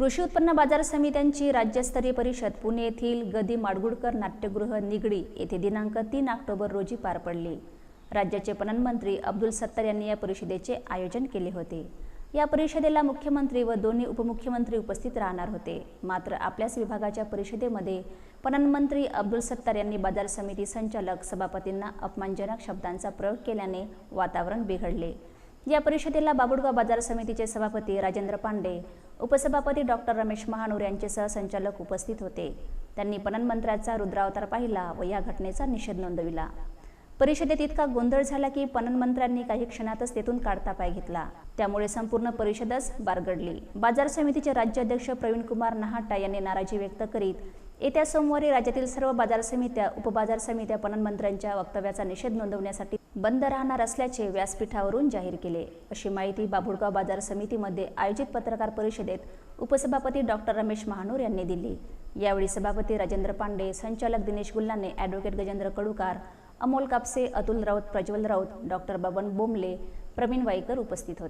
कृषी उत्पन्न बाजार समित्यांची राज्यस्तरीय परिषद पुणे येथील गदी माडगुडकर नाट्यगृह निगडी येथे दिनांक तीन ऑक्टोबर रोजी पार पडली. राज्याचे पणन मंत्री अब्दुल सत्तार यांनी या परिषदेचे आयोजन केले होते. या परिषदेला मुख्यमंत्री व दोन्ही उपमुख्यमंत्री उपस्थित राहणार होते. मात्र आपल्याच विभागाच्या परिषदेमध्ये पणन मंत्री अब्दुल सत्तार यांनी बाजार समिती संचालक सभापतींना अपमानजनक शब्दांचा प्रयोग केल्याने वातावरण बिघडले. या परिषदेला बाबुडगाव बाजार समितीचे सभापती राजेंद्र पांडे उपसभापती डॉक्टर रमेश महानूर यांचे सहसंचालक उपस्थित होते. त्यांनी पणन मंत्र्याचा रुद्रावतार पाहिला व या घटनेचा निषेध नोंदविला. परिषदेत इतका गोंधळ झाला की पणन मंत्र्यांनी काही क्षणातच तेथून काढता पाय घेतला. त्यामुळे संपूर्ण परिषदच बारगडली. बाजार समितीचे राज्याध्यक्ष प्रवीण कुमार नहाटा यांनी नाराजी व्यक्त करीत येत्या सोमवारी राज्यातील सर्व बाजार समित्या उपबाजार समित्या पणन मंत्र्यांच्या वक्तव्याचा निषेध नोंदवण्यासाठी बंद राहणार असल्याचे व्यासपीठावरून जाहीर केले. अशी माहिती बाभुळगाव बाजार समितीमध्ये आयोजित पत्रकार परिषदेत उपसभापती डॉक्टर रमेश महानूर यांनी दिली. यावेळी सभापती राजेंद्र पांडे संचालक दिनेश गुल्लाने ॲडव्होकेट गजेंद्र कडुकार अमोल कापसे अतुल राऊत प्रज्वल राऊत डॉक्टर बबन बोमले प्रवीण वाईकर उपस्थित होते.